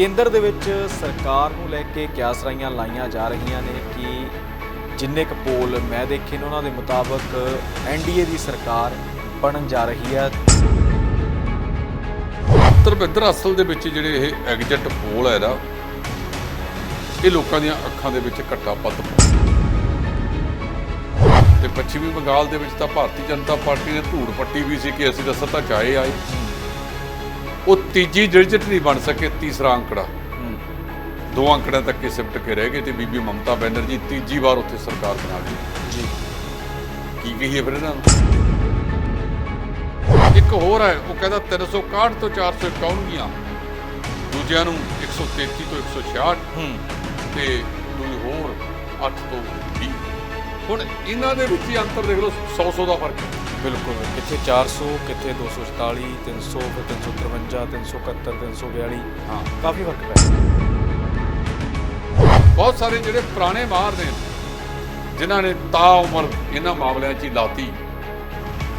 ਕੇਂਦਰ ਦੇ ਵਿੱਚ ਸਰਕਾਰ ਨੂੰ ਲੈ ਕੇ ਕਿਆਸਰਾਈਆਂ ਲਾਈਆਂ ਜਾ ਰਹੀਆਂ ਨੇ ਕਿ ਜਿੰਨੇ ਕੁ ਪੋਲ ਮੈਂ ਦੇਖੇ ਨੇ, ਉਹਨਾਂ ਦੇ ਮੁਤਾਬਕ ਐਨਡੀਏ ਦੀ ਸਰਕਾਰ ਬਣਨ ਜਾ ਰਹੀ ਹੈ। ਧਰਮਿੰਦਰ, ਅਸਲ ਦੇ ਵਿੱਚ ਜਿਹੜੇ ਇਹ ਐਗਜ਼ਿਟ ਪੋਲ ਹੈ ਨਾ, ਇਹ ਲੋਕਾਂ ਦੀਆਂ ਅੱਖਾਂ ਦੇ ਵਿੱਚ ਘੱਟਾ ਪੱਤ ਤੇ ਪੱਛਮੀ ਬੰਗਾਲ ਦੇ ਵਿੱਚ ਤਾਂ ਭਾਰਤੀ ਜਨਤਾ ਪਾਰਟੀ ਨੇ ਧੂੜ ਪੱਟੀ ਵੀ ਸੀ ਕਿ ਅਸੀਂ ਤਾਂ ਸੱਤਾ ਚਾਹੇ ਆਏ। ਉਹ ਤੀਜੀ ਡਿਜਿਟ ਨਹੀਂ ਬਣ ਸਕੇ ਤੀਸਰਾ ਅੰਕੜਾ। ਦੋ ਅੰਕੜਿਆਂ ਤੱਕ ਹੀ ਸਿਮਟ ਕੇ ਰਹਿ ਗਏ ਤੇ ਬੀਬੀ ਮਮਤਾ ਬੈਨਰਜੀ ਤੀਜੀ ਵਾਰ ਉੱਥੇ ਸਰਕਾਰ ਬਣਾ ਗਈ ਜੀ। ਕੀ ਕਹੀਏ ਫਿਰ ਇਹਨਾਂ ਨੂੰ? ਇੱਕ ਹੋਰ ਹੈ ਉਹ ਕਹਿੰਦਾ 361 ਤੋਂ 451 ਗੀਆਂ। ਦੂਜਿਆਂ ਨੂੰ 133 ਤੋਂ 166 ਹੂੰ। ਤੇ ਦੂਜੀ ਹੋਰ 8 ਤੋਂ 20 ਹੁਣ ਇਹਨਾਂ ਦੇ ਵਿੱਚ ਹੀ ਅੰਤਰ ਦੇਖ ਲਓ 100 100 ਦਾ ਫ਼ਰਕ ਹੈ। ਬਿਲਕੁਲ। ਕਿੱਥੇ 400 ਕਿੱਥੇ 244 300 ਫਿਰ 353 371 342 ਹਾਂ। ਕਾਫੀ ਫ਼ਰਕ ਪੈ ਗਿਆ। ਬਹੁਤ ਸਾਰੇ ਜਿਹੜੇ ਪੁਰਾਣੇ ਮਾਹਰ ਨੇ ਜਿਨ੍ਹਾਂ ਨੇ ਤਾ ਉਮਰ ਇਹਨਾਂ ਮਾਮਲਿਆਂ 'ਚ ਲਾਤੀ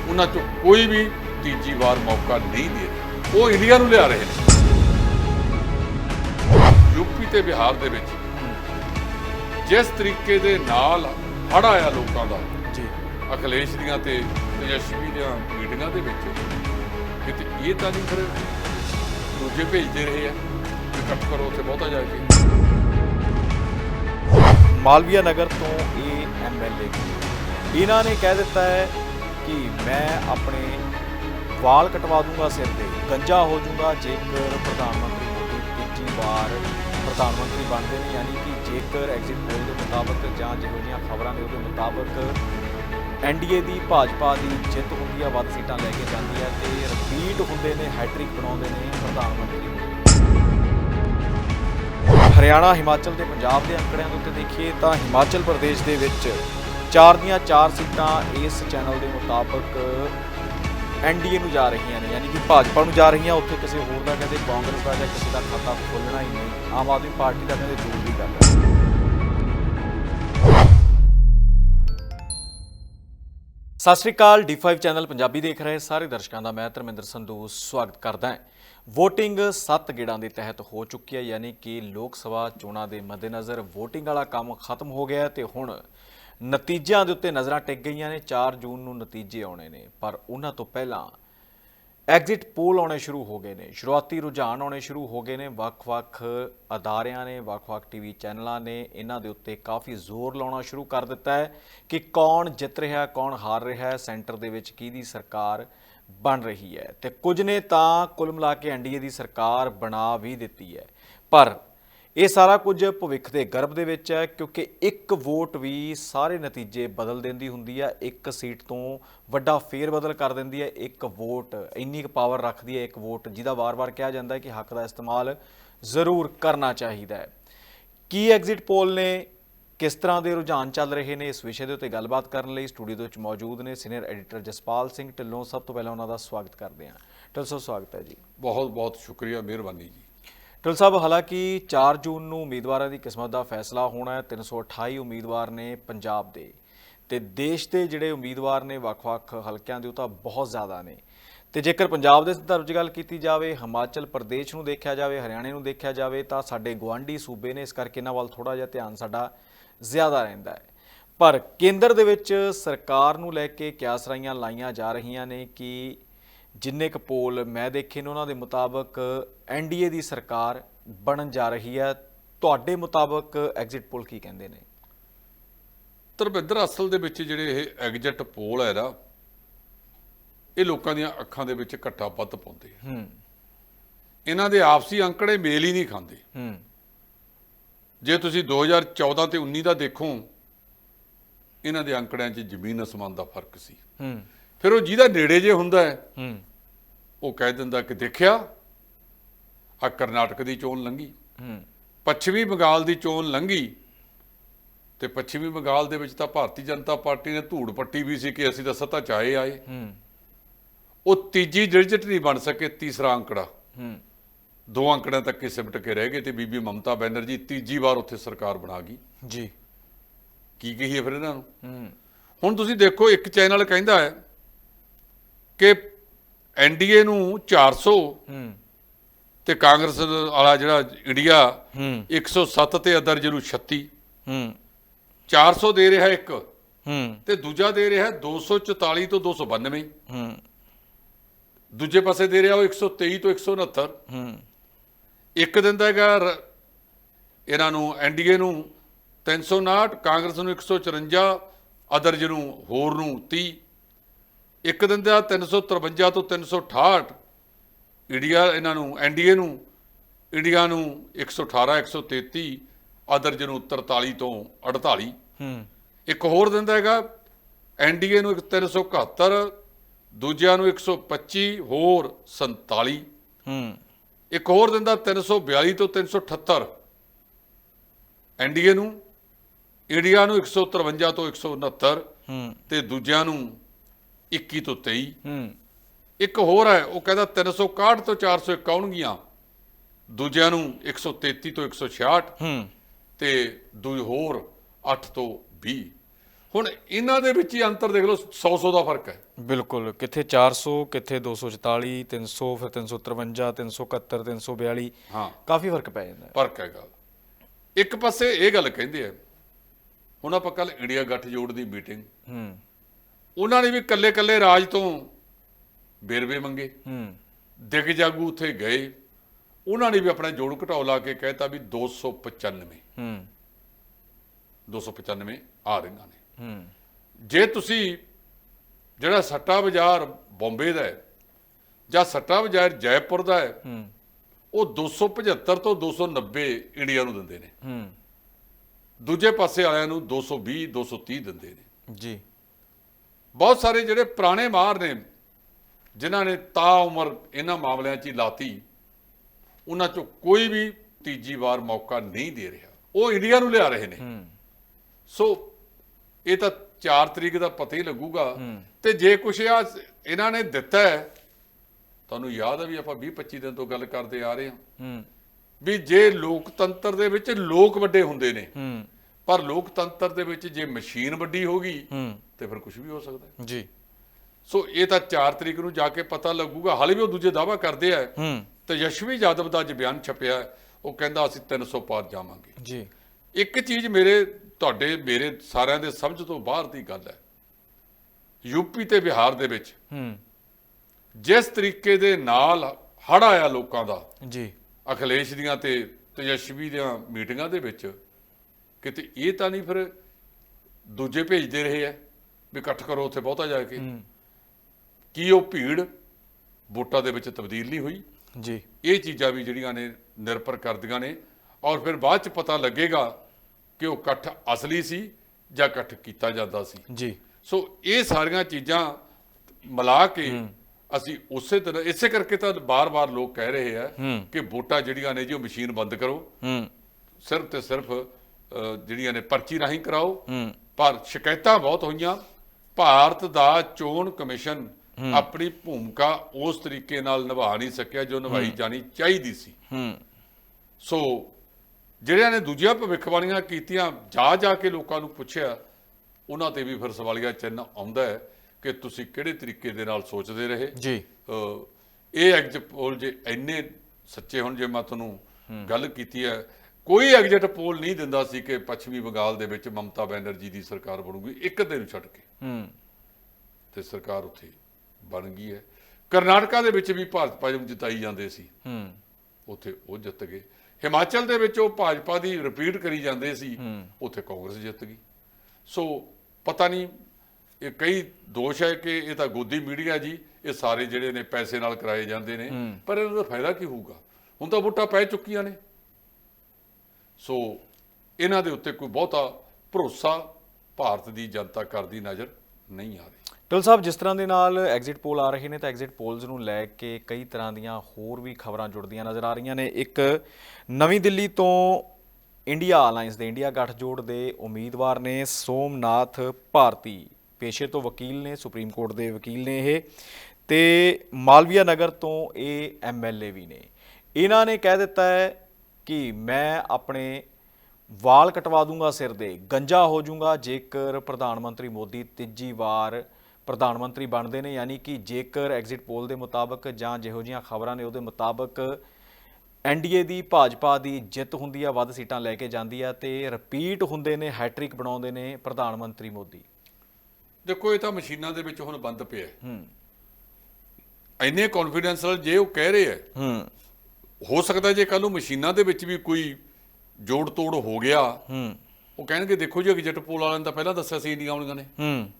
ਉਹਨਾਂ 'ਚੋਂ ਕੋਈ ਵੀ ਤੀਜੀ ਵਾਰ ਮੌਕਾ ਨਹੀਂ ਦੇ ਉਹ ਇੰਡੀਆ ਨੂੰ ਲਿਆ ਰਹੇ ਨੇ। ਯੂਪੀ ਤੇ ਬਿਹਾਰ ਦੇ ਵਿੱਚ ਜਿਸ ਤਰੀਕੇ ਦੇ ਨਾਲ ਹੜ ਆਇਆ ਲੋਕਾਂ ਦਾ ਜੀ। ਅਖਿਲੇਸ਼ ਦੀਆਂ ਤੇ ਤੇਜਸਵੀ ਦੀਆਂ ਮੀਟਿੰਗਾਂ ਦੇ ਵਿੱਚ ਕਿਤੇ ਇਹ ਤਾਂ ਨਹੀਂ ਫਿਰ ਦੂਜੇ ਭੇਜਦੇ ਰਹੇ ਆ ਕਿ ਇਕੱਠ ਕਰੋ, ਉੱਥੇ ਬਹੁਤਾ ਜਾ ਕੇ। ਮਾਲਵੀਆ ਨਗਰ ਤੋਂ ਇਹ ਐਮਐਲਏ ਇਹਨਾਂ ਨੇ ਕਹਿ ਦਿੱਤਾ ਹੈ ਕਿ ਮੈਂ ਆਪਣੇ ਵਾਲ ਕਟਵਾ ਦੂੰਗਾ ਸਿਰ ਤੇ, ਗੰਜਾ ਹੋ ਜਾਊਂਗਾ ਜੇਕਰ ਪ੍ਰਧਾਨ ਮੰਤਰੀ ਮੋਦੀ ਤੀਜੀ ਵਾਰ ਪ੍ਰਧਾਨ ਮੰਤਰੀ ਬਣਦੇ ਨੇ, ਯਾਨੀ ਕਿ ਜੇਕਰ ਐਗਜ਼ਿਟ ਪੋਲ ਦੇ ਮੁਤਾਬਕ ਜਾਂ ਜਿਹੋ ਜਿਹੀਆਂ ਖਬਰਾਂ ਨੇ ਉਹਦੇ ਮੁਤਾਬਕ ਐਨਡੀਏ ਦੀ ਭਾਜਪਾ ਦੀ ਜਿੱਤ ਹੁੰਦੀ ਆ, ਵੱਧ ਸੀਟਾਂ ਲੈ ਕੇ ਜਾਂਦੀ ਹੈ ਤੇ ਰਿਪੀਟ ਹੁੰਦੇ ਨੇ ਹੈਟ੍ਰਿਕ ਬਣਾਉਂਦੇ ਨੇ ਪ੍ਰਧਾਨ ਮੰਤਰੀ। ਹਰਿਆਣਾ, ਹਿਮਾਚਲ ਤੇ ਪੰਜਾਬ ਦੇ ਅੰਕੜਿਆਂ ਦੇ ਉੱਤੇ ਦੇਖੀਏ ਤਾਂ ਹਿਮਾਚਲ ਪ੍ਰਦੇਸ਼ ਦੇ ਵਿੱਚ ਚਾਰ ਦੀਆਂ ਚਾਰ ਸੀਟਾਂ ਇਸ ਚੈਨਲ ਦੇ ਮੁਤਾਬਕ ਐਨਡੀਏ ਨੂੰ ਜਾ ਰਹੀਆਂ ਨੇ, ਯਾਨੀ ਕਿ ਭਾਜਪਾ ਨੂੰ ਜਾ ਰਹੀਆਂ, ਉੱਥੇ ਕਿਸੇ ਹੋਰ ਦਾ ਕਹਿੰਦੇ ਕਾਂਗਰਸ ਦਾ ਜਾਂ ਕਿਸੇ ਦਾ ਖਾਤਾ ਖੋਲਣਾ ਹੀ ਨਹੀਂ, ਆਮ ਆਦਮੀ ਪਾਰਟੀ ਦਾ ਕਹਿੰਦੇ ਦੂਰ ਦੀ ਗੱਲ ਹੈ ਸਤਿ ਸ਼੍ਰੀ ਅਕਾਲ D5 ਚੈਨਲ ਪੰਜਾਬੀ ਦੇਖ ਰਹੇ ਸਾਰੇ ਦਰਸ਼ਕਾਂ ਦਾ, ਮੈਂ ਧਰਮਿੰਦਰ ਸੰਧੂ, ਸਵਾਗਤ ਕਰਦਾ ਹਾਂ। VOTING 7 ਗੇੜਾਂ ਦੇ ਤਹਿਤ ਹੋ ਚੁੱਕੀ ਹੈ, ਯਾਨੀ ਕਿ ਲੋਕ ਸਭਾ ਚੋਣਾਂ ਦੇ ਮੱਦੇਨਜ਼ਰ VOTING ਵਾਲਾ ਕੰਮ ਖਤਮ ਹੋ ਗਿਆ ਹੈ ਤੇ ਹੁਣ ਨਤੀਜਿਆਂ ਦੇ ਉੱਤੇ ਨਜ਼ਰਾਂ ਟਿਕ ਗਈਆਂ ਨੇ 4 ਜੂਨ ਨੂੰ ਨਤੀਜੇ ਆਉਣੇ ਨੇ, ਪਰ ਉਹਨਾਂ ਤੋਂ ਪਹਿਲਾਂ ਐਗਜ਼ਿਟ ਪੋਲ ਆਉਣੇ ਸ਼ੁਰੂ ਹੋ ਗਏ ਨੇ। ਸ਼ੁਰੂਆਤੀ ਰੁਝਾਨ ਆਉਣੇ ਸ਼ੁਰੂ ਹੋ ਗਏ ਨੇ। ਵੱਖ-ਵੱਖ ਅਦਾਰਿਆਂ ਨੇ, ਵੱਖ-ਵੱਖ ਟੀਵੀ ਚੈਨਲਾਂ ਨੇ ਇਹਨਾਂ ਦੇ ਉੱਤੇ ਕਾਫੀ ਜ਼ੋਰ ਲਾਉਣਾ ਸ਼ੁਰੂ ਕਰ ਦਿੱਤਾ ਹੈ ਕਿ ਕੌਣ ਜਿੱਤ ਰਿਹਾ, ਕੌਣ ਹਾਰ ਰਿਹਾ ਸੈਂਟਰ ਦੇ ਵਿੱਚ ਕਿਹਦੀ ਸਰਕਾਰ ਬਣ ਰਹੀ ਹੈ। ਤੇ ਕੁਝ ਨੇ ਤਾਂ ਕੁੱਲ ਮਿਲਾ ਕੇ ਐਨਡੀਏ ਦੀ ਸਰਕਾਰ ਬਣਾ ਵੀ ਦਿੱਤੀ ਹੈ। ਪਰ ਇਹ ਸਾਰਾ ਕੁਝ ਭਵਿੱਖ ਦੇ ਗਰਭ ਦੇ ਵਿੱਚ ਹੈ, ਕਿਉਂਕਿ ਇੱਕ ਵੋਟ ਵੀ ਸਾਰੇ ਨਤੀਜੇ ਬਦਲ ਦਿੰਦੀ ਹੁੰਦੀ ਹੈ। ਇੱਕ ਸੀਟ ਤੋਂ ਵੱਡਾ ਫੇਰ ਬਦਲ ਕਰ ਦਿੰਦੀ ਹੈ। ਇੱਕ ਵੋਟ, ਇੰਨੀ ਕੁ ਪਾਵਰ ਰੱਖਦੀ ਹੈ ਇੱਕ ਵੋਟ, ਜਿਹਦਾ ਵਾਰ-ਵਾਰ ਕਿਹਾ ਜਾਂਦਾ ਹੈ ਕਿ ਹੱਕ ਦਾ ਇਸਤੇਮਾਲ ਜ਼ਰੂਰ ਕਰਨਾ ਚਾਹੀਦਾ ਹੈ। ਕੀ ਐਗਜ਼ਿਟ ਪੋਲ ਨੇ ਕਿਸ ਤਰ੍ਹਾਂ ਦੇ ਰੁਝਾਨ ਚੱਲ ਰਹੇ ਨੇ? ਇਸ ਵਿਸ਼ੇ ਦੇ ਉੱਤੇ ਗੱਲਬਾਤ ਕਰਨ ਲਈ ਸਟੂਡੀਓ ਦੇ ਵਿੱਚ ਮੌਜੂਦ ਨੇ ਸੀਨੀਅਰ ਐਡੀਟਰ ਜਸਪਾਲ ਸਿੰਘ ਢਿੱਲੋਂ। ਸਭ ਤੋਂ ਪਹਿਲਾਂ ਉਹਨਾਂ ਦਾ ਸਵਾਗਤ ਕਰਦੇ ਹਾਂ। ਢਿੱਲੋਂ ਸਾਹਿਬ, ਸਵਾਗਤ ਹੈ ਜੀ। ਬਹੁਤ ਬਹੁਤ ਸ਼ੁਕਰੀਆ, ਮਿਹਰਬਾਨੀ ਜੀ। ਢਿੱਲੋਂ ਸਾਹਿਬ, ਹਾਲਾਂਕਿ 4 ਜੂਨ ਨੂੰ ਉਮੀਦਵਾਰਾਂ ਦੀ ਕਿਸਮਤ ਦਾ ਫੈਸਲਾ ਹੋਣਾ ਹੈ। 328 ਉਮੀਦਵਾਰ ਨੇ ਪੰਜਾਬ ਦੇ ਤੇ ਦੇਸ਼ ਦੇ ਜਿਹੜੇ ਉਮੀਦਵਾਰ ਨੇ ਵੱਖ-ਵੱਖ ਹਲਕਿਆਂ ਦੇ, ਉਹ ਤਾਂ ਬਹੁਤ ਜ਼ਿਆਦਾ ਨੇ। ਤੇ ਜੇਕਰ ਪੰਜਾਬ ਦੇ ਸੰਦਰਭ 'ਚ ਗੱਲ ਕੀਤੀ ਜਾਵੇ, ਹਿਮਾਚਲ ਪ੍ਰਦੇਸ਼ ਨੂੰ ਦੇਖਿਆ ਜਾਵੇ, ਹਰਿਆਣੇ ਨੂੰ ਦੇਖਿਆ ਜਾਵੇ, ਤਾਂ ਸਾਡੇ ਗਵਾਂਢੀ ਸੂਬੇ ਨੇ ਇਸ ਕਰਕੇ ਇਹਨਾਂ ਵੱਲ ਥੋੜਾ ਜਿਹਾ ਧਿਆਨ ਸਾਡਾ ਜ਼ਿਆਦਾ ਰਹਿੰਦਾ ਹੈ। ਪਰ ਕੇਂਦਰ ਦੇ ਵਿੱਚ ਸਰਕਾਰ ਨੂੰ ਲੈ ਕੇ ਕਿਆਸਰਾਈਆਂ ਲਾਈਆਂ ਜਾ ਰਹੀਆਂ ਨੇ ਕਿ ਜਿੰਨੇ ਕੁ ਪੋਲ ਮੈਂ ਦੇਖੇ ਨੇ ਉਹਨਾਂ ਦੇ ਮੁਤਾਬਕ ਐਨਡੀਏ ਦੀ ਸਰਕਾਰ ਬਣਨ ਜਾ ਰਹੀ ਹੈ। ਤੁਹਾਡੇ ਮੁਤਾਬਕ ਐਗਜ਼ਿਟ ਪੋਲ ਕੀ ਕਹਿੰਦੇ ਨੇ? ਧਰਮਿੰਦਰ ਅਸਲ ਦੇ ਵਿੱਚ ਜਿਹੜੇ ਇਹ ਐਗਜ਼ਿਟ ਪੋਲ ਹੈ ਨਾ ਇਹ ਲੋਕਾਂ ਦੀਆਂ ਅੱਖਾਂ ਦੇ ਵਿੱਚ ਘੱਟਾ ਪੱਤ ਪਾਉਂਦੇ ਆ। ਹੂੰ। ਇਹਨਾਂ ਦੇ ਆਪਸੀ ਅੰਕੜੇ ਮੇਲ ਹੀ ਨਹੀਂ ਖਾਂਦੇ। ਹੂੰ। ਜੇ ਤੁਸੀਂ 2014 ਤੇ 19 ਦਾ ਦੇਖੋ ਇਹਨਾਂ ਦੇ ਅੰਕੜਿਆਂ 'ਚ ਜ਼ਮੀਨ ਅਸਮਾਨ ਦਾ ਫ਼ਰਕ ਸੀ। ਹੂੰ। ਫਿਰ ਉਹ ਜਿਹਦਾ ਨੇੜੇ ਜੇ ਹੁੰਦਾ ਹੈ ਹੂੰ। ਉਹ ਕਹਿ ਦਿੰਦਾ ਕਿ ਦੇਖਿਆ ਆ ਕਰਨਾਟਕ ਦੀ ਚੋਣ ਲੰਘੀ। ਹੂੰ। ਪੱਛਮੀ ਬੰਗਾਲ ਦੀ ਚੋਣ ਲੰਘੀ ਤੇ ਪੱਛਮੀ ਬੰਗਾਲ ਦੇ ਵਿੱਚ ਤਾਂ ਭਾਰਤੀ ਜਨਤਾ ਪਾਰਟੀ ਨੇ ਧੂੜ ਪੱਟੀ ਵੀ ਸੀ ਕਿ ਅਸੀਂ ਤਾਂ ਸੱਤਾ ਚਾਹੇ ਆਏ। ਹੂੰ। ਉਹ ਤੀਜੀ ਡਿਜਿਟ ਨਹੀਂ ਬਣ ਸਕੇ ਤੀਸਰਾ ਅੰਕੜਾ। ਹੂੰ। ਦੋ ਅੰਕੜਿਆਂ ਤੱਕ ਹੀ ਸਿਮਟ ਕੇ ਰਹਿ ਗਏ ਤੇ ਬੀਬੀ ਮਮਤਾ ਬੈਨਰਜੀ ਤੀਜੀ ਵਾਰ ਉੱਥੇ ਸਰਕਾਰ ਬਣਾ ਗਈ। ਜੀ। ਕੀ ਕਹੀਏ ਫਿਰ ਇਹਨਾਂ ਨੂੰ? ਹੂੰ। ਹੁਣ ਤੁਸੀਂ ਦੇਖੋ ਇੱਕ ਚੈਨਲ ਕਹਿੰਦਾ ਹੈ ਕਿ ਐਨਡੀਏ ਨੂੰ 400 ਹੂੰ। ਤੇ ਕਾਂਗਰਸ ਵਾਲਾ ਜਿਹੜਾ ਇੰਡੀਆ ਹੂੰ। 107 ਤੇ ਅਦਰ ਜਰੂ 36 ਹੂੰ। 400 ਦੇ ਰਿਹਾ ਇੱਕ। ਹੂੰ। ਤੇ ਦੂਜਾ ਦੇ ਰਿਹਾ 244 ਤੋਂ 292 ਹੂੰ। ਦੂਜੇ ਪਾਸੇ ਦੇ ਰਿਹਾ ਉਹ 123 ਤੋਂ 169 ਹੂੰ। ਇੱਕ ਦਿੰਦਾ ਹੈਗਾ ਇਹਨਾਂ ਨੂੰ ਐਨਡੀਏ ਨੂੰ 359 ਕਾਂਗਰਸ ਨੂੰ 154 ਅਦਰ ਜਿਹਨੂੰ ਹੋਰ ਨੂੰ 30 ਇੱਕ ਦਿੰਦਾ 353 ਤੋਂ 368 ਇੰਡੀਆ ਇਹਨਾਂ ਨੂੰ ਐਨਡੀਏ ਨੂੰ ਇੰਡੀਆ ਨੂੰ 118 133 ਅਦਰ ਜਿਹਨੂੰ 43 ਤੋਂ 48 ਹੂੰ। ਇੱਕ ਹੋਰ ਦਿੰਦਾ ਹੈਗਾ ਐਨਡੀਏ ਨੂੰ 371 ਦੂਜਿਆਂ ਨੂੰ 125 ਹੋਰ 47 ਹੂੰ। ਇੱਕ ਹੋਰ ਦਿੰਦਾ 342 ਤੋਂ 378 ਐਨਡੀਏ ਨੂੰ ਇੰਡੀਆ ਨੂੰ 153 ਤੋਂ 169 ਹੂੰ। ਤੇ ਦੂਜਿਆਂ ਨੂੰ 21 ਤੋਂ 23 ਹੂੰ। ਇੱਕ ਹੋਰ ਹੈ ਉਹ ਕਹਿੰਦਾ 361 ਤੋਂ 451 ਗੀਆਂ। ਦੂਜਿਆਂ ਨੂੰ 133 ਤੋਂ 166 ਹੂੰ। ਤੇ ਦੂ ਹੋਰ 8 ਤੋਂ 20 ਹੁਣ ਇਹਨਾਂ ਦੇ ਵਿੱਚ ਹੀ ਅੰਤਰ ਦੇਖ ਲਓ 100 100 ਦਾ ਫ਼ਰਕ ਹੈ। ਬਿਲਕੁਲ ਕਿੱਥੇ 400 ਕਿੱਥੇ 244 300 ਫਿਰ 353 371 342 ਹਾਂ। ਕਾਫੀ ਫ਼ਰਕ ਪੈ ਜਾਂਦਾ ਹੈ। ਫ਼ਰਕ ਹੈ ਗੱਲ ਇੱਕ ਪਾਸੇ ਇਹ ਗੱਲ ਕਹਿੰਦੇ ਆ ਹੁਣ ਆਪਾਂ ਕੱਲ ਇੰਡੀਆ ਗੱਠਜੋੜ ਦੀ ਮੀਟਿੰਗ ਹੂੰ। ਉਹਨਾਂ ਨੇ ਵੀ ਕੱਲੇ ਕੱਲੇ ਰਾਜ ਤੋਂ ਬੇਰਵੇ ਮੰਗੇ। ਹੂੰ। ਦਿਗ ਜਾਗੂ ਉੱਥੇ ਗਏ। ਉਹਨਾਂ ਨੇ ਵੀ ਆਪਣਾ ਜੋੜ ਘਟਾਓ ਲਾ ਕੇ ਕਹਿਤਾ ਵੀ 295 ਹੂੰ। 295 ਆ ਰਹੀਆਂ ਨੇ। ਹੂੰ। ਜੇ ਤੁਸੀਂ ਜਿਹੜਾ ਸੱਟਾ ਬਾਜ਼ਾਰ ਬੰਬੇ ਦਾ ਹੈ ਜਾਂ ਸੱਟਾ ਬਾਜ਼ਾਰ ਜੈਪੁਰ ਦਾ ਹੈ ਹੂੰ। ਉਹ 275 ਤੋਂ 290 ਇੰਡੀਆ ਨੂੰ ਦਿੰਦੇ ਨੇ। ਹੂੰ। ਦੂਜੇ ਪਾਸੇ ਵਾਲਿਆਂ ਨੂੰ 220 230 ਦਿੰਦੇ ਨੇ। ਜੀ। ਬਹੁਤ ਸਾਰੇ ਜਿਹੜੇ ਪੁਰਾਣੇ ਮਾਹਰ ਨੇ ਜਿਨ੍ਹਾਂ ਨੇ ਤਾ ਉਮਰ ਇਹਨਾਂ ਮਾਮਲਿਆਂ 'ਚ ਹੀ ਲਾਤੀ ਉਹਨਾਂ 'ਚੋਂ ਕੋਈ ਵੀ ਤੀਜੀ ਵਾਰ ਮੌਕਾ ਨਹੀਂ ਦੇ ਰਿਹਾ। ਉਹ ਇੰਡੀਆ ਨੂੰ ਲਿਆ ਰਹੇ ਨੇ। ਸੋ ਇਹ ਤਾਂ 4 ਤਰੀਕ ਦਾ ਪਤਾ ਹੀ ਲੱਗੂਗਾ। ਤੇ ਜੇ ਕੁਛ ਆ ਇਹਨਾਂ ਨੇ ਦਿੱਤਾ ਹੈ ਤੁਹਾਨੂੰ ਯਾਦ ਹੈ ਵੀ ਆਪਾਂ 20 25 ਦਿਨ ਤੋਂ ਗੱਲ ਕਰਦੇ ਆ ਰਹੇ ਹਾਂ। ਹੂੰ। ਵੀ ਜੇ ਲੋਕਤੰਤਰ ਦੇ ਵਿੱਚ ਲੋਕ ਵੱਡੇ ਹੁੰਦੇ ਨੇ ਹੂੰ। ਪਰ ਲੋਕਤੰਤਰ ਦੇ ਵਿੱਚ ਜੇ ਮਸ਼ੀਨ ਵੱਡੀ ਹੋ ਗਈ ਹੂੰ। ਤੇ ਫਿਰ ਕੁਝ ਵੀ ਹੋ ਸਕਦਾ ਹੈ। ਜੀ। ਸੋ ਇਹ ਤਾਂ 4 ਤਰੀਕ ਨੂੰ ਜਾ ਕੇ ਪਤਾ ਲੱਗੂਗਾ। ਹਾਲੇ ਵੀ ਉਹ ਦੂਜੇ ਦਾਵਾ ਕਰਦੇ ਆ। ਹੂੰ। ਤੇਜਸਵੀ ਯਾਦਵ ਦਾ ਅੱਜ ਬਿਆਨ ਛਪਿਆ ਉਹ ਕਹਿੰਦਾ ਅਸੀਂ 300 ਪਾਰ ਜਾਵਾਂਗੇ। ਜੀ। ਇੱਕ ਚੀਜ਼ ਮੇਰੇ ਤੁਹਾਡੇ ਮੇਰੇ ਸਾਰਿਆਂ ਦੇ ਸਮਝ ਤੋਂ ਬਾਹਰ ਦੀ ਗੱਲ ਹੈ। ਯੂਪੀ ਤੇ ਬਿਹਾਰ ਦੇ ਵਿੱਚ ਹੂੰ। ਜਿਸ ਤਰੀਕੇ ਦੇ ਨਾਲ ਹੜ ਆਇਆ ਲੋਕਾਂ ਦਾ ਜੀ। ਅਖਿਲੇਸ਼ ਦੀਆਂ ਤੇ ਤੇਜਸਵੀ ਦੀਆਂ ਮੀਟਿੰਗਾਂ ਦੇ ਵਿੱਚ ਕਿਤੇ ਇਹ ਤਾਂ ਨਹੀਂ ਫਿਰ ਦੂਜੇ ਭੇਜਦੇ ਰਹੇ ਆ ਵੀ ਇਕੱਠ ਕਰੋ ਉੱਥੇ ਬਹੁਤਾ ਜਾ ਕੇ। ਕੀ ਉਹ ਭੀੜ ਵੋਟਾਂ ਦੇ ਵਿੱਚ ਤਬਦੀਲ ਨਹੀਂ ਹੋਈ? ਜੀ। ਇਹ ਚੀਜ਼ਾਂ ਵੀ ਜਿਹੜੀਆਂ ਨੇ ਨਿਰਭਰ ਕਰਦੀਆਂ ਨੇ ਔਰ ਫਿਰ ਬਾਅਦ ਚ ਪਤਾ ਲੱਗੇਗਾ ਕਿ ਉਹ ਇਕੱਠ ਅਸਲੀ ਸੀ ਜਾਂ ਇਕੱਠ ਕੀਤਾ ਜਾਂਦਾ ਸੀ। ਜੀ। ਸੋ ਇਹ ਸਾਰੀਆਂ ਚੀਜ਼ਾਂ ਮਿਲਾ ਕੇ ਅਸੀਂ ਉਸੇ ਤਰ੍ਹਾਂ ਇਸੇ ਕਰਕੇ ਤਾਂ ਬਾਰ-ਬਾਰ ਲੋਕ ਕਹਿ ਰਹੇ ਆ ਕਿ ਵੋਟਾਂ ਜਿਹੜੀਆਂ ਨੇ ਜੀ ਉਹ ਮਸ਼ੀਨ ਬੰਦ ਕਰੋ। ਹੂੰ। ਸਿਰਫ ਤੇ ਸਿਰਫ ਜਿਹੜੀਆਂ ਨੇ ਪਰਚੀ ਰਾਹੀਂ ਕਰਾਓ। ਪਰ ਸ਼ਿਕਾਇਤਾਂ ਬਹੁਤ ਹੋਈਆਂ। ਭਾਰਤ ਦਾ ਚੋਣ ਕਮਿਸ਼ਨ ਆਪਣੀ ਭੂਮਿਕਾ ਉਸ ਤਰੀਕੇ ਨਾਲ ਨਿਭਾ ਨਹੀਂ ਸਕਿਆ ਜੋ ਨਿਭਾਈ ਜਾਣੀ ਚਾਹੀਦੀ ਸੀ। ਸੋ ਜਿਹੜਿਆਂ ਨੇ ਦੂਜੀਆਂ ਭਵਿੱਖਬਾਣੀਆਂ ਕੀਤੀਆਂ ਜਾ ਜਾ ਕੇ ਲੋਕਾਂ ਨੂੰ ਪੁੱਛਿਆ ਉਹਨਾਂ ਤੇ ਵੀ ਫਿਰ ਸਵਾਲੀਆ ਚਿੰਨ੍ਹ ਆਉਂਦਾ ਹੈ ਕਿ ਤੁਸੀਂ ਕਿਹੜੇ ਤਰੀਕੇ ਦੇ ਨਾਲ ਸੋਚਦੇ ਰਹੇ। ਜੀ। ਇਹ ਐਗਜ਼ਿਟ ਪੋਲ ਜੇ ਇੰਨੇ ਸੱਚੇ ਹੁਣ ਜੇ ਮੈਂ ਤੁਹਾਨੂੰ ਗੱਲ ਕੀਤੀ ਹੈ ਕੋਈ ਐਗਜ਼ਿਟ ਪੋਲ ਨਹੀਂ ਦਿੰਦਾ ਸੀ ਕਿ ਪੱਛਮੀ ਬੰਗਾਲ ਦੇ ਵਿੱਚ ਮਮਤਾ ਬੈਨਰਜੀ ਦੀ ਸਰਕਾਰ ਬਣੂਗੀ ਇੱਕ ਦਿਨ ਛੱਡ ਕੇ। ਹੂੰ। ਤੇ ਸਰਕਾਰ ਉੱਥੇ ਬਣ ਗਈ ਹੈ। ਕਰਨਾਟਕਾ ਦੇ ਵਿੱਚ ਵੀ ਭਾਜਪਾ ਨੂੰ ਜਿਤਾਈ ਜਾਂਦੇ ਸੀ। ਹੂੰ। ਉੱਥੇ ਉਹ ਜਿੱਤ ਗਏ। ਹਿਮਾਚਲ ਦੇ ਵਿੱਚ ਉਹ ਭਾਜਪਾ ਦੀ ਰਿਪੀਟ ਕਰੀ ਜਾਂਦੇ ਸੀ। ਉੱਥੇ ਕਾਂਗਰਸ ਜਿੱਤ ਗਈ। ਸੋ ਪਤਾ ਨਹੀਂ ਇਹ ਕਈ ਦੋਸ਼ ਹੈ ਕਿ ਇਹ ਤਾਂ ਗੋਦੀ ਮੀਡੀਆ ਜੀ ਇਹ ਸਾਰੇ ਜਿਹੜੇ ਨੇ ਪੈਸੇ ਨਾਲ ਕਰਾਏ ਜਾਂਦੇ ਨੇ। ਪਰ ਇਹਨਾਂ ਦਾ ਫਾਇਦਾ ਕੀ ਹੋਊਗਾ? ਹੁਣ ਤਾਂ ਵੋਟਾਂ ਪੈ ਚੁੱਕੀਆਂ ਨੇ। ਸੋ ਇਹਨਾਂ ਦੇ ਉੱਤੇ ਕੋਈ ਬਹੁਤਾ ਭਰੋਸਾ ਭਾਰਤ ਦੀ ਜਨਤਾ ਕਰਦੀ ਨਜ਼ਰ ਨਹੀਂ ਆ ਰਹੀ। ਟਲ ਸਾਹਿਬ, ਜਿਸ ਤਰ੍ਹਾਂ ਦੇ ਨਾਲ ਐਗਜ਼ਿਟ ਪੋਲ ਆ ਰਹੇ ਨੇ, ਤਾਂ ਐਗਜ਼ਿਟ ਪੋਲਸ ਨੂੰ ਲੈ ਕੇ ਕਈ ਤਰ੍ਹਾਂ ਦੀਆਂ ਹੋਰ ਵੀ ਖਬਰਾਂ ਜੁੜਦੀਆਂ ਨਜ਼ਰ ਆ ਰਹੀਆਂ ਨੇ। ਇੱਕ ਨਵੀਂ ਦਿੱਲੀ ਤੋਂ ਇੰਡੀਆ ਅਲਾਈਅੰਸ ਦੇ ਇੰਡੀਆ ਗੱਠਜੋੜ ਦੇ ਉਮੀਦਵਾਰ ਨੇ ਸੋਮਨਾਥ ਭਾਰਤੀ। ਪੇਸ਼ੇ ਤੋਂ ਵਕੀਲ ਨੇ, ਸੁਪਰੀਮ ਕੋਰਟ ਦੇ ਵਕੀਲ ਨੇ ਇਹ। ਤੇ ਮਾਲਵੀਆ ਨਗਰ ਤੋਂ ਇਹ ਐਮਐਲਏ ਵੀ ਨੇ। ਇਹਨਾਂ ਨੇ ਕਹਿ ਦਿੱਤਾ ਹੈ ਕਿ ਮੈਂ ਆਪਣੇ ਵਾਲ ਕਟਵਾ ਦੂੰਗਾ ਸਿਰ ਦੇ ਗੰਜਾ ਹੋ ਜਾਊਂਗਾ ਜੇਕਰ ਪ੍ਰਧਾਨ ਮੰਤਰੀ ਮੋਦੀ ਤੀਜੀ ਵਾਰ ਪ੍ਰਧਾਨ ਮੰਤਰੀ ਬਣਦੇ ਨੇ ਯਾਨੀ ਕਿ ਜੇਕਰ ਐਗਜ਼ਿਟ ਪੋਲ ਦੇ ਮੁਤਾਬਕ ਜਾਂ ਜਿਹੋ ਜੀਆਂ ਖਬਰਾਂ ਨੇ ਉਹਦੇ ਮੁਤਾਬਕ ਐਨਡੀਏ ਦੀ ਭਾਜਪਾ ਦੀ ਜਿੱਤ ਹੁੰਦੀ ਆ ਵੱਧ ਸੀਟਾਂ ਲੈ ਕੇ ਜਾਂਦੀ ਆ ਤੇ ਰਿਪੀਟ ਹੁੰਦੇ ਨੇ ਹੈਟ੍ਰਿਕ ਬਣਾਉਂਦੇ ਨੇ ਪ੍ਰਧਾਨ ਮੰਤਰੀ ਮੋਦੀ। ਦੇਖੋ ਇਹ ਤਾਂ ਮਸ਼ੀਨਾਂ ਦੇ ਵਿੱਚ ਹੁਣ ਬੰਦ ਪਿਆ ਹੈ। ਇੰਨੇ ਕੌਨਫੀਡੈਂਸ ਨਾਲ ਜੇ ਉਹ ਕਹਿ ਰਹੇ ਹੈ ਹੂੰ। ਹੋ ਸਕਦਾ ਜੇ ਕੱਲ ਨੂੰ ਮਸ਼ੀਨਾਂ ਦੇ ਵਿੱਚ ਵੀ ਕੋਈ ਜੋੜ ਤੋੜ ਹੋ ਗਿਆ ਹੂੰ। ਉਹ ਕਹਿਣਗੇ ਦੇਖੋ ਜੀ ਐਗਜ਼ਿਟ ਪੋਲ ਵਾਲਿਆਂ ਨੇ ਤਾਂ ਪਹਿਲਾਂ ਦੱਸਿਆ ਸੀ ਇੰਡੀਆ ਆਉਣੀਆਂ ਨੇ। ਹੂੰ।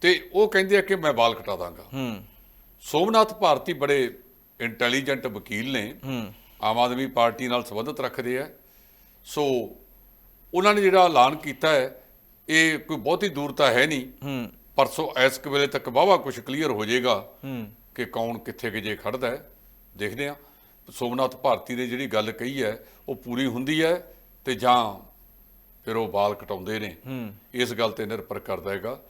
ਤੇ ਉਹ ਕਹਿੰਦੇ ਆ ਕਿ ਮੈਂ ਵਾਲ ਕਟਾ ਦਾਂਗਾ। ਹੂੰ। ਸੋਮਨਾਥ ਭਾਰਤੀ ਬੜੇ ਇੰਟੈਲੀਜੈਂਟ ਵਕੀਲ ਨੇ। ਹੂੰ। ਆਮ ਆਦਮੀ ਪਾਰਟੀ ਨਾਲ ਸੰਬੰਧਤ ਰੱਖਦੇ ਆ। ਸੋ ਉਹਨਾਂ ਨੇ ਜਿਹੜਾ ਐਲਾਨ ਕੀਤਾ ਹੈ ਇਹ ਕੋਈ ਬਹੁਤੀ ਦੂਰ ਤਾਂ ਹੈ ਨਹੀਂ। ਹੂੰ। ਪਰਸੋਂ ਇਸ ਕੁ ਵੇਲੇ ਤੱਕ ਵਾਹਵਾ ਕੁਝ ਕਲੀਅਰ ਹੋ ਜਾਏਗਾ ਹੂੰ। ਕਿ ਕੌਣ ਕਿੱਥੇ ਕਿ ਜੇ ਖੜਦਾ ਹੈ। ਦੇਖਦੇ ਆ ਸੋਮਨਾਥ ਭਾਰਤੀ ਨੇ ਜਿਹੜੀ ਗੱਲ ਕਹੀ ਹੈ ਉਹ ਪੂਰੀ ਹੁੰਦੀ ਹੈ ਤੇ ਜਾਂ ਫਿਰ ਉਹ ਵਾਲ ਕਟਾਉਂਦੇ ਨੇ। ਇਸ ਗੱਲ ਤੇ ਨਿਰਭਰ ਕਰਦਾ ਹੈਗਾ।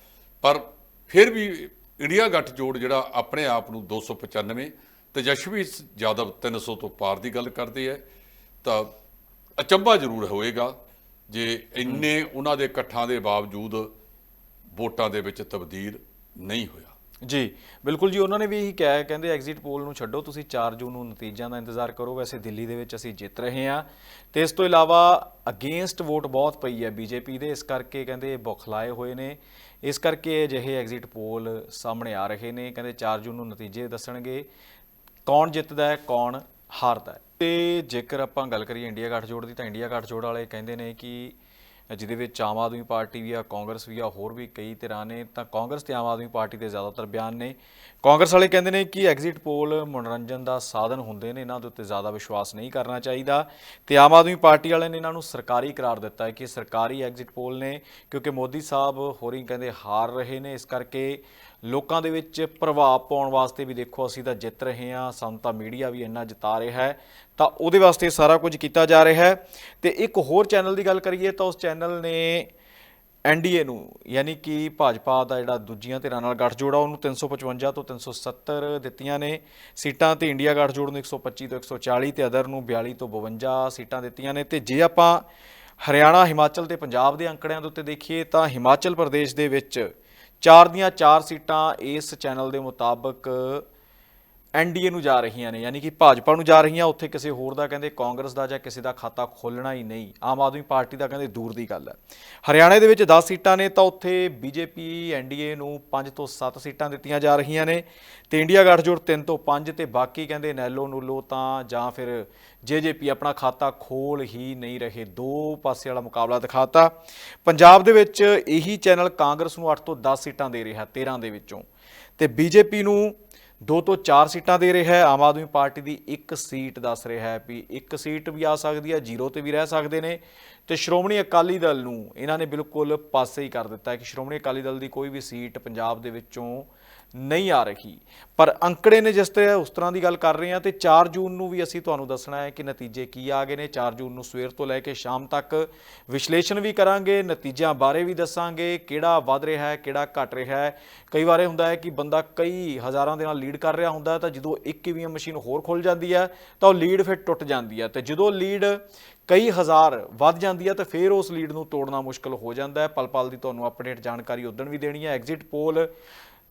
ਪਰ ਫਿਰ ਵੀ ਇੰਡੀਆ ਗੱਠਜੋੜ ਜਿਹੜਾ ਆਪਣੇ ਆਪ ਨੂੰ 295 ਤੇਜਸਵੀ ਯਾਦਵ 300 ਤੋਂ ਪਾਰ ਦੀ ਗੱਲ ਕਰਦੇ ਹੈ ਤਾਂ ਅਚੰਭਾ ਜ਼ਰੂਰ ਹੋਏਗਾ ਜੇ ਇੰਨੇ ਉਹਨਾਂ ਦੇ ਇਕੱਠਾਂ ਦੇ ਬਾਵਜੂਦ ਵੋਟਾਂ ਦੇ ਵਿੱਚ ਤਬਦੀਲ ਨਹੀਂ ਹੋਇਆ। ਜੀ, ਬਿਲਕੁਲ ਜੀ, ਉਹਨਾਂ ਨੇ ਵੀ ਇਹੀ ਕਿਹਾ ਹੈ ਕਹਿੰਦੇ ਐਗਜ਼ਿਟ ਪੋਲ ਨੂੰ ਛੱਡੋ, ਤੁਸੀਂ 4 ਜੂਨ ਨੂੰ ਨਤੀਜਿਆਂ ਦਾ ਇੰਤਜ਼ਾਰ ਕਰੋ, ਵੈਸੇ ਦਿੱਲੀ ਦੇ ਵਿੱਚ ਅਸੀਂ ਜਿੱਤ ਰਹੇ ਹਾਂ। ਤੇ ਇਸ ਤੋਂ ਇਲਾਵਾ ਅਗੇਂਸਟ ਵੋਟ ਬਹੁਤ ਪਈ ਹੈ ਬੀਜੇਪੀ ਦੇ, ਇਸ ਕਰਕੇ ਕਹਿੰਦੇ ਬੁਖਲਾਏ ਹੋਏ ਨੇ। ਇਸ ਕਰਕੇ ਅਜਿਹੇ ਐਗਜ਼ਿਟ ਪੋਲ ਸਾਹਮਣੇ ਆ ਰਹੇ ਨੇ, ਕਹਿੰਦੇ 4 ਜੂਨ ਨੂੰ ਨਤੀਜੇ ਦੱਸਣਗੇ। ਕੌਣ ਜਿੱਤਦਾ ਹੈ, ਕੌਣ ਹਾਰਦਾ ਹੈ। ਤੇ ਜੇਕਰ ਆਪਾਂ ਗੱਲ ਕਰੀਏ ਇੰਡੀਆ ਗੱਠਜੋੜ ਦੀ, ਤਾਂ ਇੰਡੀਆ ਗੱਠਜੋੜ ਵਾਲੇ ਕਹਿੰਦੇ ਨੇ ਕਿ ਜਿਹਦੇ ਵਿੱਚ ਆਮ ਆਦਮੀ ਪਾਰਟੀ ਵੀ ਆ, ਕਾਂਗਰਸ ਵੀ ਆ, ਹੋਰ ਵੀ ਕਈ ਧਿਰਾਂ ਨੇ, ਤਾਂ ਕਾਂਗਰਸ ਤੇ ਆਮ ਆਦਮੀ ਪਾਰਟੀ ਦੇ ਜ਼ਿਆਦਾਤਰ ਬਿਆਨ ਨੇ। ਕਾਂਗਰਸ ਵਾਲੇ ਕਹਿੰਦੇ ਨੇ ਕਿ ਐਗਜ਼ਿਟ ਪੋਲ ਮਨੋਰੰਜਨ ਦਾ ਸਾਧਨ ਹੁੰਦੇ ਨੇ, ਇਹਨਾਂ ਦੇ ਉੱਤੇ ਜ਼ਿਆਦਾ ਵਿਸ਼ਵਾਸ ਨਹੀਂ ਕਰਨਾ ਚਾਹੀਦਾ। ਤੇ ਆਮ ਆਦਮੀ ਪਾਰਟੀ ਵਾਲਿਆਂ ਨੇ ਇਹਨਾਂ ਨੂੰ ਸਰਕਾਰੀ ਕਰਾਰ ਦਿੱਤਾ ਹੈ ਕਿ ਸਰਕਾਰੀ ਐਗਜ਼ਿਟ ਪੋਲ ਨੇ, ਕਿਉਂਕਿ ਮੋਦੀ ਸਾਹਿਬ ਹੋਰੀ ਕਹਿੰਦੇ ਹਾਰ ਰਹੇ ਨੇ, ਇਸ ਕਰਕੇ ਲੋਕਾਂ ਦੇ ਵਿੱਚ ਪ੍ਰਭਾਵ ਪਾਉਣ ਵਾਸਤੇ ਵੀ ਦੇਖੋ ਅਸੀਂ ਤਾਂ ਜਿੱਤ ਰਹੇ ਹਾਂ, ਸਾਨੂੰ ਤਾਂ ਮੀਡੀਆ ਵੀ ਇੰਨਾ ਜਿਤਾ ਰਿਹਾ ਹੈ। ਤਾਂ ਉਹਦੇ ਵਾਸਤੇ ਸਾਰਾ ਕੁਝ ਕੀਤਾ ਜਾ ਰਿਹਾ ਹੈ। ਤੇ ਇੱਕ ਹੋਰ ਚੈਨਲ ਦੀ ਗੱਲ ਕਰੀਏ ਤਾਂ ਉਸ ਚੈਨਲ ਨੇ ਐਨਡੀਏ ਨੂੰ, ਯਾਨੀ ਕਿ ਭਾਜਪਾ ਦਾ ਜਿਹੜਾ ਦੂਜੀਆਂ ਧਿਰਾਂ ਨਾਲ ਗੱਠਜੋੜ ਆ, ਉਹਨੂੰ 355 ਤੋਂ 370 ਦਿੱਤੀਆਂ ਨੇ। ਸੀਟਾਂ ਤੇ ਇੰਡੀਆ ਗੱਠਜੋੜ ਨੂੰ 125 ਤੋਂ 140 ਤੇ ਅਦਰ ਨੂੰ 42 ਤੋਂ 52 ਸੀਟਾਂ ਦਿੱਤੀਆਂ ਨੇ। ਤੇ ਜੇ ਆਪਾਂ ਹਰਿਆਣਾ, ਹਿਮਾਚਲ ਤੇ ਪੰਜਾਬ ਦੇ ਅੰਕੜਿਆਂ ਦੇ ਉੱਤੇ ਦੇਖੀਏ ਤਾਂ ਹਿਮਾਚਲ ਪ੍ਰਦੇਸ਼ ਦੇ ਵਿੱਚ ਚਾਰ ਦੀਆਂ ਚਾਰ ਸੀਟਾਂ ਇਸ ਚੈਨਲ ਦੇ ਮੁਤਾਬਕ ਐਨਡੀਏ ਨੂੰ ਜਾ ਰਹੀਆਂ ਨੇ, ਯਾਨੀ ਕਿ ਭਾਜਪਾ ਨੂੰ ਜਾ ਰਹੀਆਂ, ਉੱਥੇ ਕਿਸੇ ਹੋਰ ਦਾ ਕਹਿੰਦੇ ਕਾਂਗਰਸ ਦਾ ਜਾਂ ਕਿਸੇ ਦਾ ਖਾਤਾ ਖੋਲਣਾ ਹੀ ਨਹੀਂ, ਆਮ ਆਦਮੀ ਪਾਰਟੀ ਦਾ ਕਹਿੰਦੇ ਦੂਰ ਦੀ ਗੱਲ ਹੈ। ਹਰਿਆਣਾ ਦੇ ਵਿੱਚ 10 ਸੀਟਾਂ ਨੇ, ਤਾਂ ਉੱਥੇ ਬੀਜੇਪੀ ਐਨਡੀਏ ਨੂੰ 5 ਤੋਂ 7 ਸੀਟਾਂ ਦਿੱਤੀਆਂ ਜਾ ਰਹੀਆਂ ਨੇ, ਤੇ ਇੰਡੀਆ ਗੱਠਜੋੜ 3 ਤੋਂ 5 ਤੇ ਬਾਕੀ ਕਹਿੰਦੇ ਨੈਲੋ ਨੂਲੋ ਤਾਂ ਜਾਂ ਫਿਰ ਜੇਜੇਪੀ ਆਪਣਾ ਖਾਤਾ ਖੋਲ ਹੀ ਨਹੀਂ ਰਹੇ, ਦੋ ਪਾਸੇ ਵਾਲਾ ਮੁਕਾਬਲਾ ਦਿਖਾਤਾ। ਪੰਜਾਬ ਦੇ ਵਿੱਚ ਇਹੀ ਚੈਨਲ ਕਾਂਗਰਸ ਨੂੰ 8 ਤੋਂ 10 ਸੀਟਾਂ ਦੇ ਰਿਹਾ 13 ਦੇ ਵਿੱਚੋਂ, ਤੇ ਬੀਜੇਪੀ ਨੂੰ ਦੋ ਤੋਂ ਚਾਰ ਸੀਟਾਂ ਦੇ ਰਿਹਾ ਹੈ। ਆਮ ਆਦਮੀ ਪਾਰਟੀ ਦੀ ਇੱਕ ਸੀਟ ਦੱਸ ਰਿਹਾ ਹੈ ਵੀ ਇੱਕ ਸੀਟ ਵੀ ਆ ਸਕਦੀ ਹੈ, ਜ਼ੀਰੋ ਤੇ ਵੀ ਰਹਿ ਸਕਦੇ ਨੇ। ਤੇ ਸ਼੍ਰੋਮਣੀ ਅਕਾਲੀ ਦਲ ਨੂੰ ਇਹਨਾਂ ਨੇ ਬਿਲਕੁਲ ਪਾਸੇ ਹੀ ਕਰ ਦਿੱਤਾ ਕਿ ਸ਼੍ਰੋਮਣੀ ਅਕਾਲੀ ਦਲ ਦੀ ਕੋਈ ਵੀ ਸੀਟ ਪੰਜਾਬ ਦੇ ਵਿੱਚੋਂ ਨਹੀਂ ਆ ਰਹੀ। ਪਰ ਅੰਕੜੇ ਨੇ ਜਿਸ ਤਰ੍ਹਾਂ ਉਸ ਤਰ੍ਹਾਂ ਦੀ ਗੱਲ ਕਰ ਰਹੇ ਹਾਂ ਤੇ 4 ਜੂਨ ਨੂੰ ਵੀ ਅਸੀਂ ਤੁਹਾਨੂੰ ਦੱਸਣਾ ਹੈ ਕਿ ਨਤੀਜੇ ਕੀ ਆ ਗਏ ਨੇ। 4 ਜੂਨ ਨੂੰ ਸਵੇਰ ਤੋਂ ਲੈ ਕੇ ਸ਼ਾਮ ਤੱਕ ਵਿਸ਼ਲੇਸ਼ਣ ਵੀ ਕਰਾਂਗੇ, ਨਤੀਜਿਆਂ ਬਾਰੇ ਵੀ ਦੱਸਾਂਗੇ, ਕਿਹੜਾ ਵੱਧ ਰਿਹਾ ਹੈ, ਕਿਹੜਾ ਘਟ ਰਿਹਾ ਹੈ। ਕਈ ਵਾਰ ਇਹ ਹੁੰਦਾ ਹੈ ਕਿ ਬੰਦਾ ਕਈ ਹਜ਼ਾਰਾਂ ਦੇ ਨਾਲ ਲੀਡ ਕਰ ਰਿਹਾ ਹੁੰਦਾ ਤਾਂ ਜਦੋਂ ਇੱਕ ਈਵੀਐਮ ਮਸ਼ੀਨ ਹੋਰ ਖੁੱਲ ਜਾਂਦੀ ਹੈ ਤਾਂ ਉਹ ਲੀਡ ਫਿਰ ਟੁੱਟ ਜਾਂਦੀ ਹੈ ਤੇ ਜਦੋਂ ਲੀਡ ਕਈ ਹਜ਼ਾਰ ਵੱਧ ਜਾਂਦੀ ਹੈ ਤਾਂ ਫਿਰ ਉਸ ਲੀਡ ਨੂੰ ਤੋੜਨਾ ਮੁਸ਼ਕਲ ਹੋ ਜਾਂਦਾ ਹੈ। ਪਲ ਪਲ ਦੀ ਤੁਹਾਨੂੰ ਅਪਡੇਟ ਜਾਣਕਾਰੀ ਉਦੋਂ ਵੀ ਦੇਣੀ ਹੈ। ਐਗਜ਼ਿਟ ਪੋਲ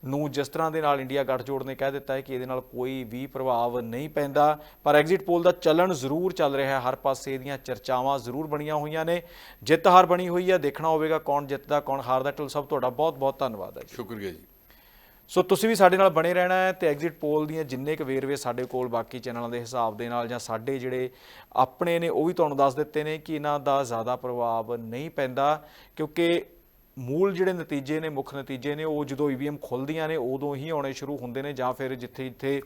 ਨੂੰ ਜਿਸ ਤਰ੍ਹਾਂ ਦੇ ਨਾਲ ਇੰਡੀਆ ਗੱਠਜੋੜ ਨੇ ਕਹਿ ਦਿੱਤਾ ਹੈ ਕਿ ਇਹਦੇ ਨਾਲ ਕੋਈ ਵੀ ਪ੍ਰਭਾਵ ਨਹੀਂ ਪੈਂਦਾ। ਪਰ ਐਗਜ਼ਿਟ ਪੋਲ ਦਾ ਚੱਲਣ ਜ਼ਰੂਰ ਚੱਲ ਰਿਹਾ ਹੈ। ਹਰ ਪਾਸੇ ਇਹਦੀਆਂ ਚਰਚਾਵਾਂ ਜ਼ਰੂਰ ਬਣੀਆਂ ਹੋਈਆਂ ਨੇ। ਜਿੱਤ ਹਾਰ ਬਣੀ ਹੋਈ ਹੈ। ਦੇਖਣਾ ਹੋਵੇਗਾ ਕੌਣ ਜਿੱਤਦਾ, ਕੌਣ ਹਾਰਦਾ। ਟੁੱਲ ਸਭ ਤੁਹਾਡਾ ਬਹੁਤ ਬਹੁਤ ਧੰਨਵਾਦ ਹੈ ਸ਼ੁਕਰੀਆ ਜੀ। ਸੋ ਤੁਸੀਂ ਵੀ ਸਾਡੇ ਨਾਲ ਬਣੇ ਰਹਿਣਾ ਹੈ ਤੇ ਐਗਜ਼ਿਟ ਪੋਲ ਦੀਆਂ ਜਿੰਨੇ ਕੁ ਵੇਰਵੇ ਸਾਡੇ ਕੋਲ ਬਾਕੀ ਚੈਨਲਾਂ ਦੇ ਹਿਸਾਬ ਦੇ ਨਾਲ ਜਾਂ ਸਾਡੇ ਜਿਹੜੇ ਆਪਣੇ ਨੇ ਉਹ ਵੀ ਤੁਹਾਨੂੰ ਦੱਸ ਦਿੱਤੇ ਨੇ ਕਿ ਇਹਨਾਂ ਦਾ ਜ਼ਿਆਦਾ ਪ੍ਰਭਾਵ ਨਹੀਂ ਪੈਂਦਾ ਕਿਉਂਕਿ ਮੂਲ ਜਿਹੜੇ ਨਤੀਜੇ ਨੇ ਮੁੱਖ ਨਤੀਜੇ ਨੇ ਉਹ ਜਦੋਂ ਈਵੀਐਮ ਖੁੱਲਦੀਆਂ ਨੇ ਉਦੋਂ ਹੀ ਆਉਣੇ ਸ਼ੁਰੂ ਹੁੰਦੇ ਨੇ ਜਾਂ ਫਿਰ ਜਿੱਥੇ ਜਿੱਥੇ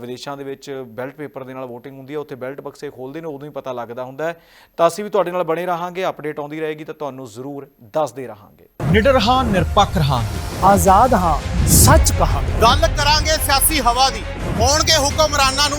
ਵਿਦੇਸ਼ਾਂ ਦੇ ਵਿੱਚ ਬੈਲਟ ਪੇਪਰ ਦੇ ਨਾਲ VOTING ਹੁੰਦੀ ਹੈ ਉੱਥੇ ਬੈਲਟ ਬਕਸੇ ਖੋਲਦੇ ਨੇ ਉਦੋਂ ਹੀ ਪਤਾ ਲੱਗਦਾ ਹੁੰਦਾ ਹੈ। ਤਾਂ ਅਸੀਂ ਵੀ ਤੁਹਾਡੇ ਨਾਲ ਬਣੇ ਰਹਾਂਗੇ ਅਪਡੇਟ ਆਉਂਦੀ ਰਹੇਗੀ ਤਾਂ ਤੁਹਾਨੂੰ ਜ਼ਰੂਰ ਦੱਸਦੇ ਰਹਾਂਗੇ। ਨਿਡਰ ਹਾਂ ਨਿਰਪੱਖ ਰਹਾਂਗੇ। ਆਜ਼ਾਦ ਹਾਂ ਸੱਚ ਕਹਾਂਗੇ। ਗੱਲ ਕਰਾਂਗੇ ਸਿਆਸੀ ਹਵਾ ਦੀ। ਹੋਣਗੇ ਹੁਕਮਰਾਨਾਂ ਨੂੰ